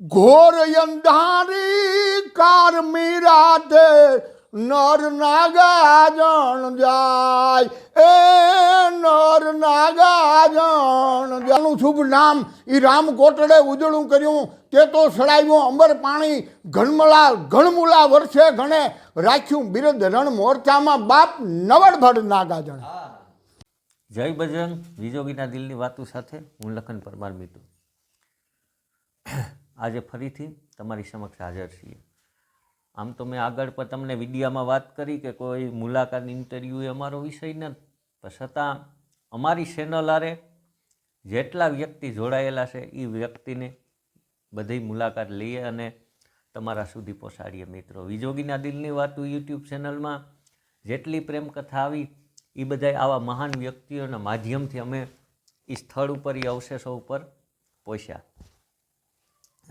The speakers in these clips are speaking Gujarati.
ઘોર અંધારી કાર મીરાતે નર નાગાજણ જાય. એ નર નાગાજણ જાનું શુભ નામ એ રામ કોટડે ઉજળું કર્યું. તે તો સડાવ્યું અંબર પાણી ઘણમલા ઘણમુલા વર્ષે ઘણે રાખ્યું બિરદ રણ મોરચામાં બાપ નવડભડ નાગાજણ. જય બજરંગ વિજોગીના દિલની વાતો સાથે હું લખન પરમાર મીતુ. આજે ફરીથી તમારી સમક્ષ હાજર છીએ. આમ તો મેં આગળ પણ તમને વિડીયામાં વાત કરી કે કોઈ મુલાકાત ઇન્ટરવ્યૂ એ અમારો વિષય નથી પણ છતાં અમારી ચેનલ આરે જેટલા વ્યક્તિ જોડાયેલા છે એ વ્યક્તિને બધી મુલાકાત લઈએ અને તમારા સુધી પહોંચાડીએ મિત્રો. વિજોગીના દિલની વાતો યુટ્યુબ ચેનલમાં જેટલી પ્રેમ કથા આવી એ બધા આવા મહાન વ્યક્તિઓના માધ્યમથી અમે એ સ્થળ ઉપર એ અવશેષો ઉપર પહોંચ્યા.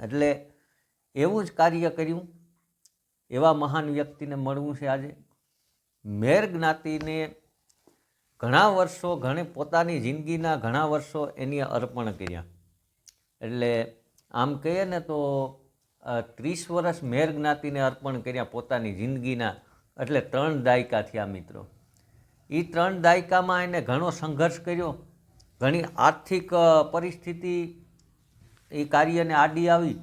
એટલે એવું જ કાર્ય કર્યું. એવા મહાન વ્યક્તિને મળવું છે આજે. મેર જ્ઞાતિને ઘણા વર્ષો, ઘણે પોતાની જિંદગીના ઘણા વર્ષો એની અર્પણ કર્યા. એટલે આમ કહીએ ને તો ત્રીસ વર્ષ મેર જ્ઞાતિને અર્પણ કર્યા પોતાની જિંદગીના. એટલે ત્રણ દાયકા થયા મિત્રો. એ ત્રણ દાયકામાં એને ઘણો સંઘર્ષ કર્યો. ઘણી આર્થિક પરિસ્થિતિ એ કાર્યને આડી આવી.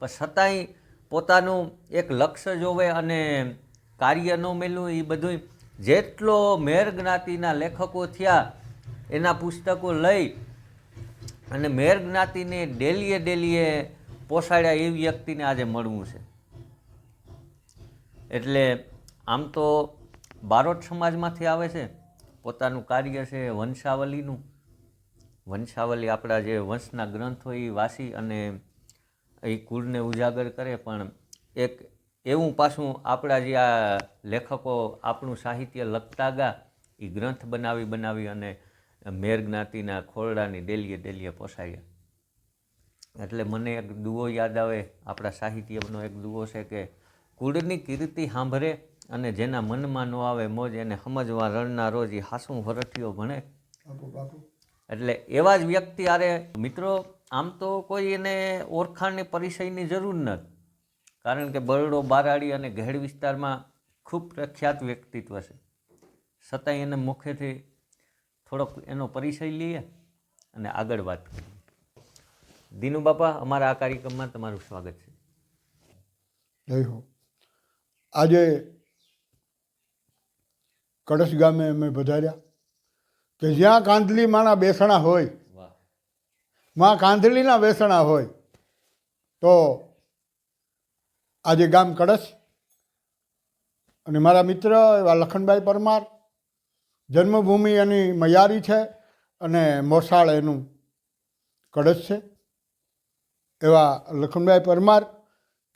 પણ છતાંય પોતાનું એક લક્ષ્ય જોવે અને કાર્ય ન મેળવું એ બધું જેટલો મેર જ્ઞાતિના લેખકો થયા, એના પુસ્તકો લઈ અને મેર જ્ઞાતિને ડેલીએ ડેલીએ પોસાડ્યા એ વ્યક્તિને આજે મળવું છે. એટલે આમ તો બારોટ સમાજમાંથી આવે છે. પોતાનું કાર્ય છે વંશાવલીનું. વંશાવલી આપણા જે વંશના ગ્રંથો એ વાંચી અને એ કુળને ઉજાગર કરે, પણ એક એવું પાછું આપણા જે આ લેખકો આપણું સાહિત્ય લખતા ગા એ ગ્રંથ બનાવી બનાવી અને મેર જ્ઞાતિના ખોરડાની ડેલીએ ડેલીએ પોસાયા. એટલે મને એક દુઓ યાદ આવે, આપણા સાહિત્યનો એક દુઓ છે કે, કુળની કીર્તિ સાંભળે અને જેના મનમાં ન આવે મોજ, એને સમજવા રણના રોજ એ હાસું વરઠીઓ ભણે. એટલે એવા જ વ્યક્તિ આરે, મિત્રો, આમ તો કોઈ એને ઓળખાણની પરિચયની જરૂર નથી કારણ કે બરડો, બારાડી અને ઘેડ વિસ્તારમાં ખૂબ પ્રખ્યાત વ્યક્તિત્વ છે. છતાંય એને મુખેથી થોડોક એનો પરિચય લઈએ અને આગળ વાત કરીએ. દીનુ બાપા, અમારા આ કાર્યક્રમમાં તમારું સ્વાગત છે. જય હો. આજે કળશ ગામે અમે પધાર્યા. કે જ્યાં કાંધલી માના બેસણા હોયમાં કાંધલીના બેસણા હોય તો આજે ગામ કળશ અને મારા મિત્ર એવા લખનભાઈ પરમાર જન્મભૂમિ એની મયારી છે અને મોસાળ એનું કળશ છે. એવા લખનભાઈ પરમાર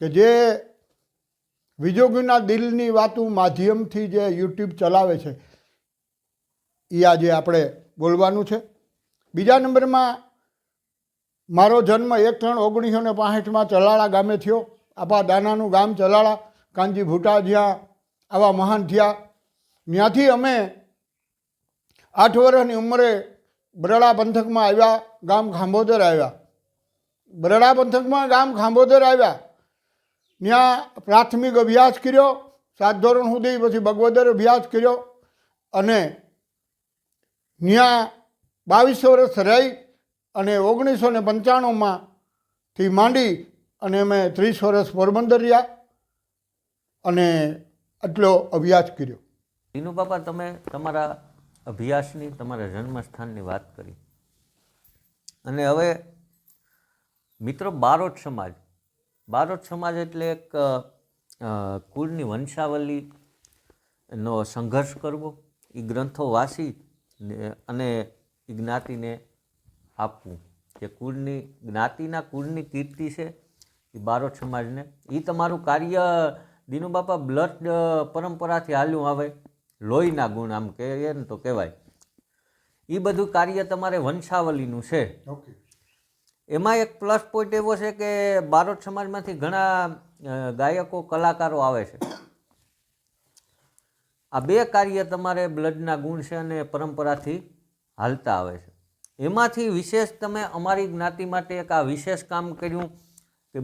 કે જે વિજોગીના દિલની વાતું માધ્યમથી જે યુટ્યુબ ચલાવે છે એ આજે આપણે બોલવાનું છે. બીજા નંબરમાં, મારો જન્મ એક ત્રણ ઓગણીસો ને પાંસઠમાં ચલાળા ગામે થયો. આપા દાનાનું ગામ ચલાળા, કાનજી ભૂટા જ્યાં આવા મહાન થયા. ત્યાંથી અમે આઠ વર્ષની ઉંમરે બરડા પંથકમાં આવ્યા, ગામ ખાંભોદર આવ્યા. બરડા પંથકમાં ગામ ખાંભોદર આવ્યા. ત્યાં પ્રાથમિક અભ્યાસ કર્યો. સાત ધોરણ સુધી પછી ભગવદર અભ્યાસ કર્યો. અને ત્યાં બાવીસ વર્ષ રહી અને ઓગણીસો ને પંચાણુંમાંથી માંડી અને અમે ત્રીસ વર્ષ પોરબંદર રહ્યા અને આટલો અભ્યાસ કર્યો. દીનુ બાપા, તમે તમારા અભ્યાસની, તમારા જન્મસ્થાનની વાત કરી. અને હવે મિત્રો, બારોટ સમાજ. બારોટ સમાજ એટલે એક કુળની વંશાવલીનો સંઘર્ષ કરવો. એ ગ્રંથો વાંચી અને એ જ્ઞાતિને આપવું. જે કુળની જ્ઞાતિના કુળની કીર્તિ છે એ બારોટ સમાજને એ તમારું કાર્ય દીનુ બાપા બ્લડ પરંપરાથી હાલ્યું આવે લોહીના ગુણ આમ કહીએ ને તો કહેવાય. એ બધું કાર્ય તમારે વંશાવલીનું છે. એમાં એક પ્લસ પોઈન્ટ એવો છે કે બારોટ સમાજમાંથી ઘણા ગાયકો કલાકારો આવે છે. આ બે કાર્ય તમારે બ્લડના ગુણ છે અને પરંપરાથી હાલતા આવે છે. એમાંથી વિશેષ તમે અમારી જ્ઞાતિ માટે એક આ વિશેષ કામ કર્યું કે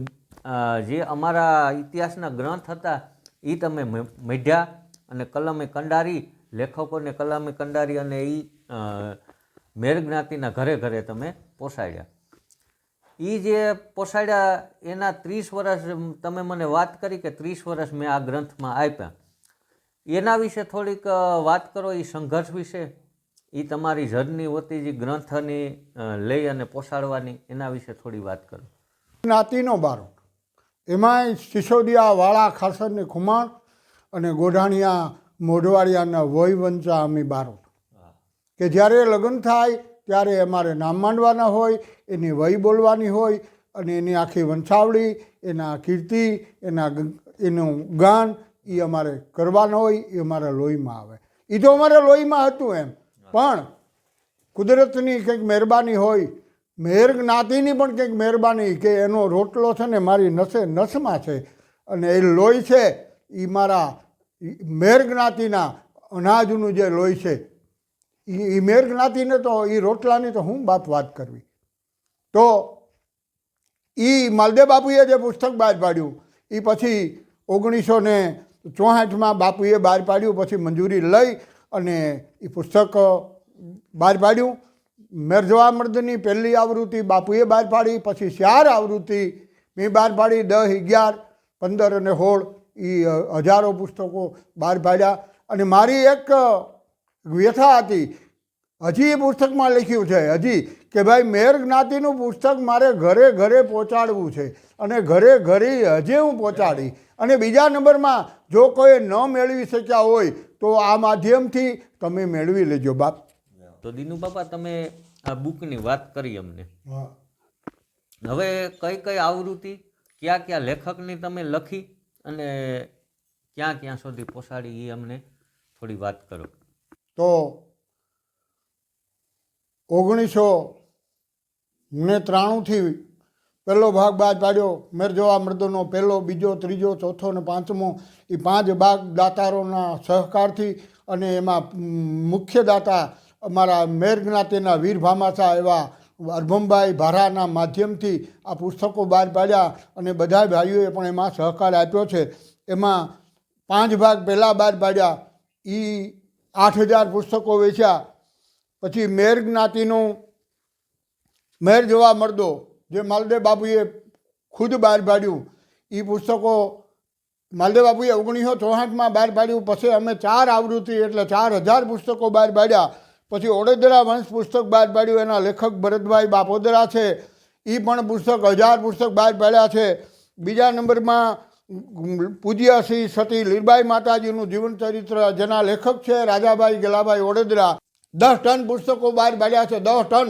જે અમારા ઇતિહાસના ગ્રંથ હતા એ તમે મેઢ્યા અને કલમે કંડારી, લેખકોને કલમે કંડારી અને એ મેર જ્ઞાતિના ઘરે ઘરે તમે પોસાડ્યા. એ જે પોસાડ્યા એના ત્રીસ વર્ષ, તમે મને વાત કરી કે ત્રીસ વર્ષ મેં આ ગ્રંથમાં આપ્યા. એના વિશે થોડીક વાત કરો એ સંઘર્ષ વિશે. એ તમારી જર્ની હોતી જે ગ્રંથની લઈ અને પોસાડવાની એના વિશે થોડી વાત કરો. જ્ઞાતિનો બારો એમાંય સિસોદિયા વાળા ખાસરની ખુમાણ અને ગોઢાણિયા મોઢવાડિયાના વયવંચા અમી બારોટ. કે જ્યારે લગ્ન થાય ત્યારે અમારે નામ માંડવાના હોય એની વય બોલવાની હોય અને એની આખી વંશાવળી એના કીર્તિ એના એનું ગાન એ અમારે કરવાના હોય, એ અમારા લોહીમાં આવે. એ તો અમારા લોહીમાં હતું એમ. પણ કુદરતની કંઈક મહેરબાની હોય, મહેર જ્ઞાતિની પણ કંઈક મહેરબાની કે એનો રોટલો છે ને મારી નસે, નસમાં છે અને એ લોહી છે એ મારા મેર જ્ઞાતિના અનાજનું જે લોહી છે એ મેર જ્ઞાતિને તો એ રોટલાની તો હું બાપ વાત કરવી. તો એ માલદેવ બાપુએ જે પુસ્તક બહાર પાડ્યું એ પછી ઓગણીસો ને ચોસઠમાં બાપુએ બહાર પાડ્યું, પછી મંજૂરી લઈ અને એ પુસ્તક બહાર પાડ્યું. મેરજવા મર્દની પહેલી આવૃત્તિ બાપુએ બહાર પાડી, પછી ચાર આવૃત્તિ મેં બહાર પાડી, દસ, અગિયાર, પંદર અને સોળ એ હજારો પુસ્તકો બહાર પાડ્યા. અને મારી એક વ્યથા હતી હજી એ પુસ્તકમાં લખ્યું છે હજી કે ભાઈ મેર જ્ઞાતિનું પુસ્તક મારે ઘરે ઘરે પહોંચાડવું છે અને ઘરે ઘરે હજી હું પહોંચાડી અને બીજા નંબરમાં જો કોઈ ન મેળવી શક્યા હોય તો આ માધ્યમથી તમે મેળવી લેજો બાપ. તો દીનુ બાપા તમે આ બુકની વાત કરી અમને. હવે કઈ કઈ આવૃત્તિ કયા કયા લેખકની તમે લખી અને ક્યાં ક્યાં સુધી પોસાડી એ અમને થોડી વાત કરો. તો ઓગણીસો ને ત્રાણુંથી પહેલો ભાગ બાદ પાડ્યો. મેરજોવા મૃદનો પહેલો, બીજો, ત્રીજો, ચોથો ને પાંચમો. એ પાંચ ભાગ દાતારોના સહકારથી અને એમાં મુખ્ય દાતા અમારા મેર જ્ઞાતિના વીર ભામાસા એવા અરભમભાઈ ભારાના માધ્યમથી આ પુસ્તકો બહાર પાડ્યા અને બધા ભાઈઓએ પણ એમાં સહકાર આપ્યો છે. એમાં પાંચ ભાગ પહેલાં બહાર પાડ્યા. એ આઠ હજાર પુસ્તકો વેચ્યા. પછી મેર જ્ઞાતિનું, મેર જોવા મળદો જે માલદેવ બાપુએ ખુદ બહાર પાડ્યું. એ પુસ્તકો માલદેવ બાપુએ ઓગણીસો ચોસઠમાં બહાર પાડ્યું. પછી અમે ચાર આવૃત્તિ એટલે ચાર હજાર પુસ્તકો બહાર પાડ્યા. પછી ઓડેદરા વંશ પુસ્તક બહાર પાડ્યું. એના લેખક ભરતભાઈ બાપોદરા છે. એ પણ પુસ્તક હજાર પુસ્તક બહાર પાડ્યા છે. બીજા નંબરમાં પૂજ્ય શ્રી સતી લીરબાઈ માતાજીનું જીવન ચરિત્ર જેના લેખક છે રાજાભાઈ ગેલાભાઈ ઓડેદરા. દસ ટન પુસ્તકો બહાર પાડ્યા છે, દસ ટન.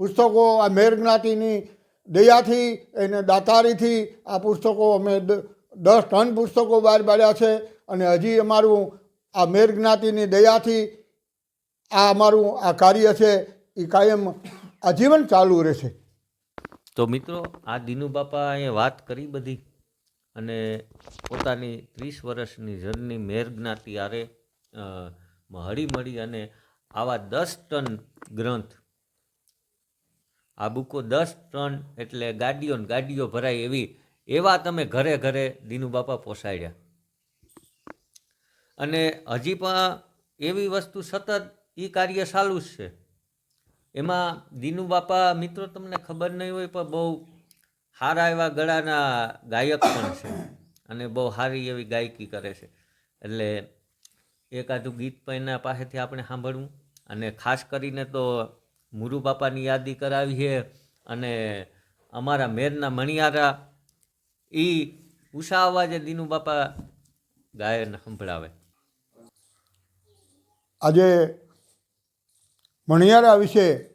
પુસ્તકો આ મેર જ્ઞાતિની દયાથી, એને દાતારીથી આ પુસ્તકો અમે દસ ટન પુસ્તકો બહાર પાડ્યા છે અને હજી અમારું આ મેર જ્ઞાતિની દયાથી આ અમારું આ કાર્ય છે, એ કાયમ આજીવન ચાલુ રહેશે. તો મિત્રો, આ દિનુ બાપા એ વાત કરી બધી અને પોતાની ત્રીસ વર્ષની જર્ની મેર જ્ઞાતિ આરે હળી મળી અને આવા દસ ટન ગ્રંથ આ બુકો દસ ટન એટલે ગાડીઓ ને ગાડીઓ ભરાય એવી, એવા તમે ઘરે ઘરે દીનુ બાપા પોસાડ્યા. અને હજી પણ એવી વસ્તુ સતત એ કાર્ય ચાલુ જ છે. એમાં દીનુ બાપા, મિત્રો તમને ખબર નહીં હોય પણ બહુ સારા એવા ગળાના ગાયક પણ છે અને બહુ સારી એવી ગાયકી કરે છે. એટલે એકાદું ગીત પણ એના પાસેથી આપણે સાંભળવું. અને ખાસ કરીને તો મુરુ બાપાની યાદી કરાવી છે અને અમારા મેરના મણિયારા એ ઉષા અવાજે દીનુ બાપા ગાયન સંભળાવે. આજે મણિયારા વિશે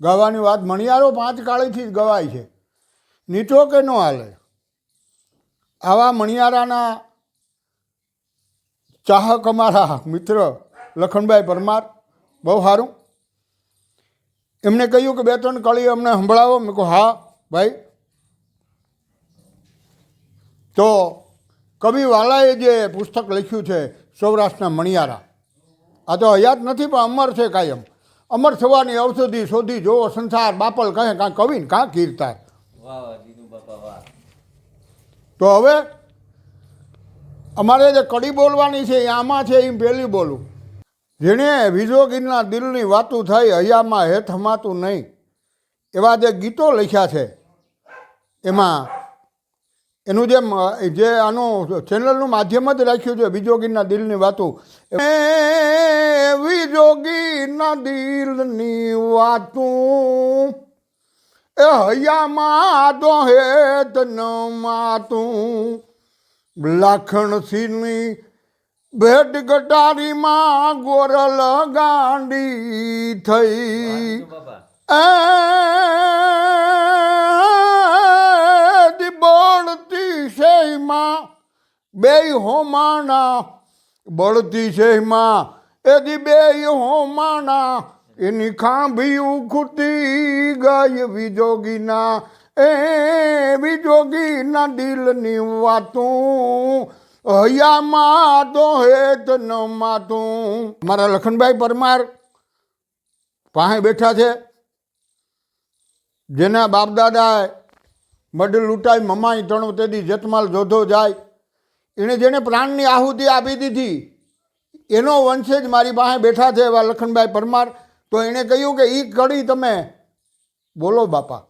ગાવાની વાત મણિયારો પાંચ કાળીથી જ ગવાય છે. નીચો કે ન હાલે? આવા મણિયારાના ચાહક અમારા મિત્ર લખનભાઈ પરમાર બહુ સારું. એમણે કહ્યું કે બે ત્રણ કળી અમને સંભળાવો. મેં કહું હા ભાઈ. તો કવિવાલાએ જે પુસ્તક લખ્યું છે સૌરાષ્ટ્રના મણિયારા આ તો હયાત નથી પણ અમર છે કાયમ. અમર થવાની ઔષધિ શોધી જોવો સંસાર બાપલ કહે કાં કવિને કાં કીર્તાર તો હવે અમારે જે કડી બોલવાની છે, એ આમાં છે, એમ પહેલી બોલું. જેણે વિજોગીરના દિલની વાતું થઈ, હૈયામાં હેત હમાતું નહીં. એવા જે ગીતો લખ્યા છે, એમાં એનું જે જે આનું ચેનલનું માધ્યમ જ રાખ્યું છે, વિજોગીના દિલની વાતું. એ વિજોગીના દિલની વાતું, એ હૈયામાં તો હેત ન લાખણ સિંહની ભેટ ગટારીમાં ગોરલ ગાંડી થઈ. એ બળતી શેમાં બે હોમાણા બળતી શેમાં એદી બે હોમાના એની ખાંભી ઉખતી ગઈ વિજોગીના એ વિજોગીના દિલની વાતું, હૈયામાં તો હેત ન માતું. મારા લખનભાઈ પરમાર પાસે બેઠા છે. જેના બાપદાદાએ મડ લૂંટાઈ, મમાઈ ત્રણ તેથી જતમાલ જોધો જાય. એણે જેને પ્રાણની આહુતિ આપી દીધી, એનો વંશજ મારી પાસે બેઠા છે એવા લખનભાઈ પરમાર. તો એણે કહ્યું કે એ કડી તમે બોલો બાપા.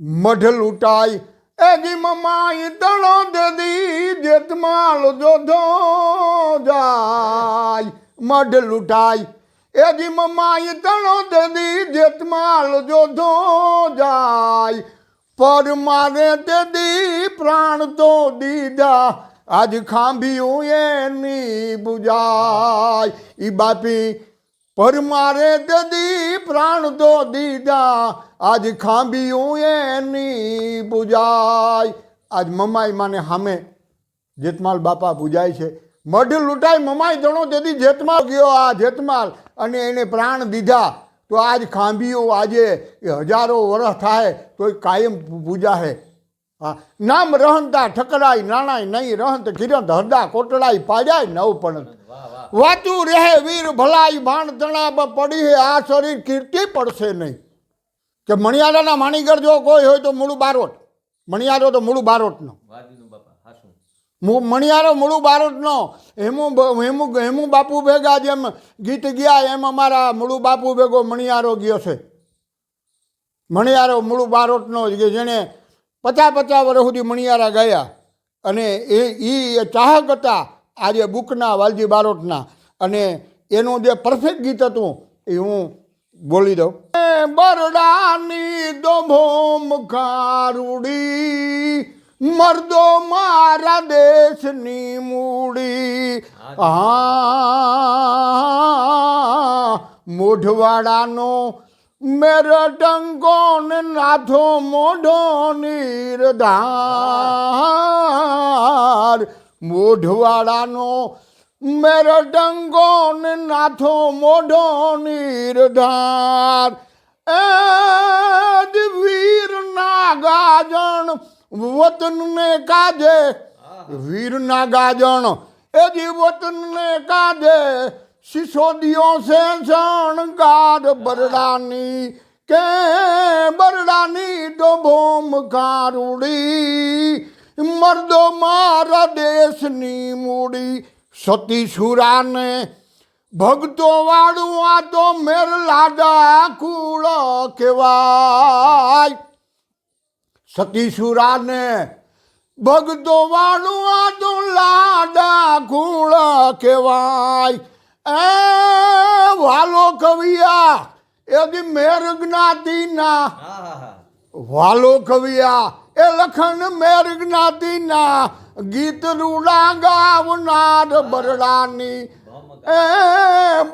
મઢ લૂંટાય એજી મમાઈ તણો તેદી જતમાલ જોધો જાય. મઢ લૂંટાય એજી મમાઈ તણો તેદી જેતમાલ જોધો જાય. પર મારે તેદી પ્રાણ તો દીધા. આજ ખાંભિયું એની બુજાય. ઈ બાપી, પર મારે તેદી પ્રાણ તો દીધા. આજ ખાંભિયું એની પૂજાય. આજ મમાઈ માને સામે જેતમાલ બાપા પૂજાય છે. મઢ લૂંટાઈ મમાઈ જણો તેથી જેતમાલ ગયો આ જેતમાલ અને એને પ્રાણ દીધા. તો આજ ખાંભીઓ આજે એ હજારો વર્ષ થાય તો એ કાયમ પૂજા હે. હા નામ રહનતા ઠકરાય નાણાય નહીં રહંત કિરંત હરદા કોટડાય પાજાય નવ પણ વાતું રહે વીર ભલાઈ ભાણ તણાબ પડી હે આ શરીર કીર્તિ પડશે નહીં. કે મણિયારાના માણીગર જો કોઈ હોય તો મૂળું બારોટ. મણિયારો તો મૂળું બારોટનો. મણિયારો મૂળું બારોટનો. હેમુ હેમુ હેમુ બાપુ ભેગા જેમ ગીત ગયા એમ અમારા મૂળું બાપુ ભેગો મણિયારો ગયો છે. મણિયારો મૂળું બારોટનો કે જેણે પચાસ પચાસ વર્ષ સુધી મણિયારા ગયા. અને એ એ ચાહક હતા આજે બુકના વાલજી બારોટના. અને એનું જે પરફેક્ટ ગીત હતું એ હું બોલી દઉં એ બરડાની દોભો ભોમ ખારુડી મર્દો મારા દેશની મૂડી. હા. મોઢવાડાનો મેરટંકો ને નાથો મોઢો નિરધાર. મોઢવાડાનો મેરટંકો ને નાથો મોઢો નિરધાર. એ જ વીર નાગાજણ વતનને કાજે. વીર નાગાજણ, એ જી વતનને કાજે. સિસોદિયો છે શણગાર બરડાની કે બરડાની તો ભોમ કારુડી મર્દો મારા દેશની મૂડી. સતી સુરાને ભક્તો વાળું આ તો મેર લાડા કુળ કહેવાય. સતીસુરાને ભક્તો વાળું આ તો લાડા કુળ કહેવાય. એ વાલો કવિયા એ મેર જ્ઞાતિના. વાલો કવિયા એ લખન મેર જ્ઞાતિના. ગીત રૂડા ગાવનાર બરડાની, એ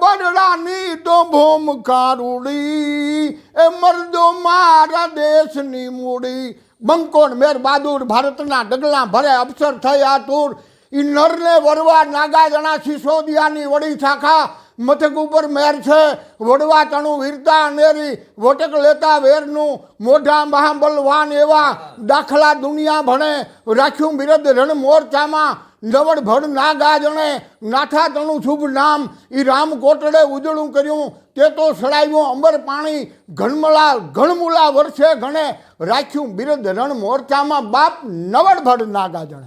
બરડાની તો ભૂમ કારુડી એ મરદો મારા દેશની મૂડી. બંકોણ મેર બહાદુર ભારતના ડગલા ભરે અવસર થયા તુર. ઈ નરને વરવા નાગાજણા સિસોદિયાની વડી શાખા મથક ઉપર મેર છે. વડવા તણું વીરતા અનેરી. વોટક લેતા વેરનું મોઢા મહાબલવાન એવા દાખલા દુનિયા ભણે. રાખ્યું બિરદ રણ મોરચામાં નવડ ભડ ના ગા જણે. નાથા તણું શુભ નામ. એ રામ કોટડે ઉજળું કર્યું. તે તો સડાયું અંબર પાણી. ઘણમલા, ઘણમુલા વર્ષે ગણે. રાખ્યું બિરદ રણ મોરચામાં બાપ નવડ ભડ ના ગા જણે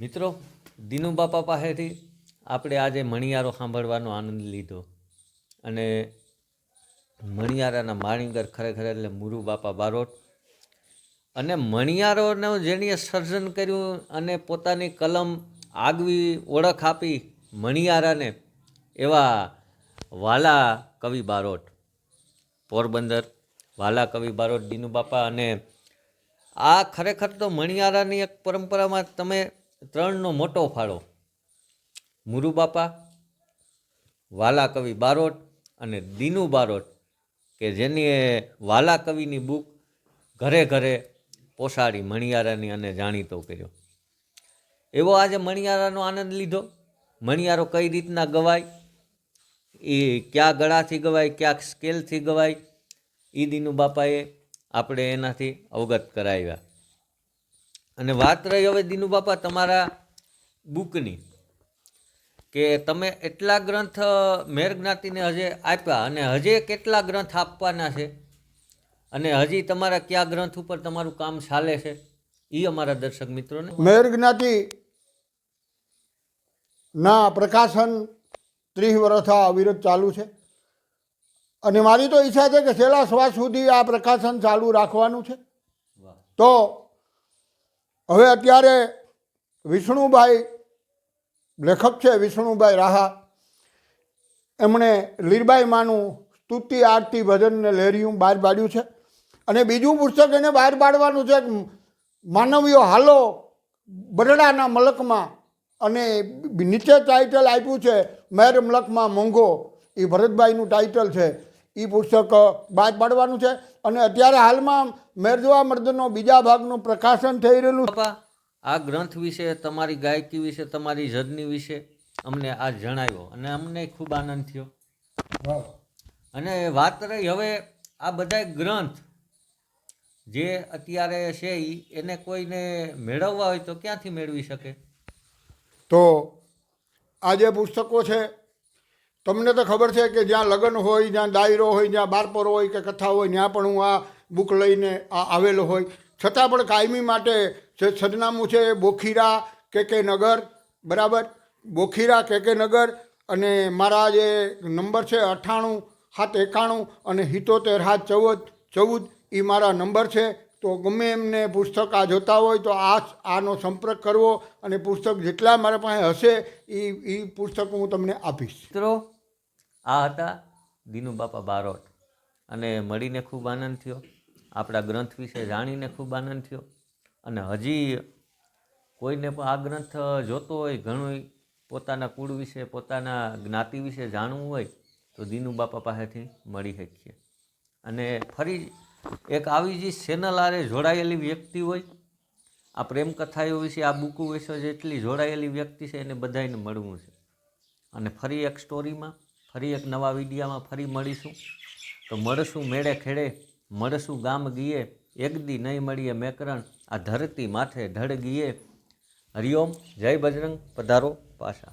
મિત્રો દીનુ પાસેથી આપણે આજે મણિયારો સાંભળવાનો આનંદ લીધો. અને મણિયારાના માણીગર ખરેખર એટલે મુરુ બાપા બારોટ. અને મણિયારોનું જેણીએ સર્જન કર્યું અને પોતાની કલમ આગવી ઓળખ આપી મણિયારાને એવા વાલા કવિ બારોટ, પોરબંદર વાલા કવિ બારોટ, દીનુ બાપા. અને આ ખરેખર તો મણિયારાની એક પરંપરામાં તમે ત્રણનો મોટો ફાળો મુરુ બાપા, વાલા કવિ બારોટ અને દીનુ બારોટ, કે જેની વાલા કવિની બુક ઘરે ઘરે પોસાડી મણિયારાની અને જાણીતો કર્યો. એવો આજે મણિયારાનો આનંદ લીધો. મણિયારો કઈ રીતના ગવાય? એ કયા ગળાથી ગવાય ક્યાંક સ્કેલથી ગવાય? એ દીનુ બાપાએ આપણે એનાથી અવગત કરાવ્યા. અને વાત રહી હવે દીનુ બાપા તમારા બુકની. કે તમે એટલા ગ્રંથ મેર જ્ઞાતિને હજે આપ્યા અને હજે કેટલા ગ્રંથ આપવાના છે? અને હજી તમારા કયા ગ્રંથ ઉપર તમારું કામ ચાલે છે? એ અમારા દર્શક મિત્રોને. મેર જ્ઞાતિ ના પ્રકાશન ત્રીસ વર્ષ આ અવિરત ચાલુ છે. અને મારી તો ઈચ્છા છે કે છેલ્લા શ્વાસ સુધી આ પ્રકાશન ચાલુ રાખવાનું છે. તો હવે અત્યારે વિષ્ણુભાઈ લેખક છે વિષ્ણુભાઈ રાહા. એમણે લીરબાઈ માનું સ્તુતિ આરતી ભજનને લહેરિયું બહાર પાડ્યું છે. અને બીજું પુસ્તક એને બહાર પાડવાનું છે માનવીઓ હાલો બરડાના મલકમાં અને નીચે ટાઇટલ આપ્યું છે, મેર મલકમાં મોંઘો. એ ભરતભાઈનું ટાઇટલ છે. એ પુસ્તક બહાર પાડવાનું છે. અને અત્યારે હાલમાં મેરજવા મર્દનો બીજા ભાગનું પ્રકાશન થઈ રહેલું આ ગ્રંથ વિશે તમારી ગાયકી વિશે તમારી જર્ની વિશે અમને આ જણાવ્યો અને અમને ખૂબ આનંદ થયો. અને વાત રહી હવે આ બધા ગ્રંથ જે અત્યારે છે એને કોઈને મેળવવા હોય તો ક્યાંથી મેળવી શકે? તો આ જે પુસ્તકો છે તમને તો ખબર છે કે જ્યાં લગ્ન હોય જ્યાં ડાયરો હોય જ્યાં બારપોર હોય કે કથા હોય ત્યાં પણ હું આ બુક લઈને આ આવેલો હોય. છતાં પણ કાયમી માટે જે સરનામું છે એ બોખીરા કે કે નગર, બરાબર? બોખીરા કે કે નગર અને મારા જે નંબર છે અઠ્ઠાણું, સાત એકાણું અને સિત્તોતેર, સાત ચૌદ ચૌદ એ મારા નંબર છે. તો ગમે એમને પુસ્તક આ જોતા હોય તો આ આનો સંપર્ક કરવો અને પુસ્તક જેટલા મારા પાસે હશે એ એ પુસ્તક હું તમને આપીશ. મિત્રો, આ હતા દીનુ બાપા બારોટ. અને મળીને ખૂબ આનંદ થયો. આપણા ગ્રંથ વિશે જાણીને ખૂબ આનંદ થયો. અને હજી કોઈને પણ આ ગ્રંથ જોતો હોય ઘણું પોતાના કુળ વિશે, પોતાના જ્ઞાતિ વિશે જાણવું હોય, તો દીનુ બાપા પાસેથી મળી શકીએ. અને ફરી એક આવી જે ચેનલ આરે જોડાયેલી વ્યક્તિ હોય, આ પ્રેમ કથાઓ વિશે, આ બુકો વિશે જેટલી જોડાયેલી વ્યક્તિ છે, એને બધાને મળવું છે. અને ફરી એક સ્ટોરીમાં ફરી એક નવા વિડીયામાં ફરી મળીશું. તો મળશું મેળે ખેડે. મળશું ગામ ગીએ, એક દી નહીં મળીએ મેકરણ, આ ધરતી માથે ધડ ગીએ. હરિઓમ જય બજરંગ પધારો પાછા.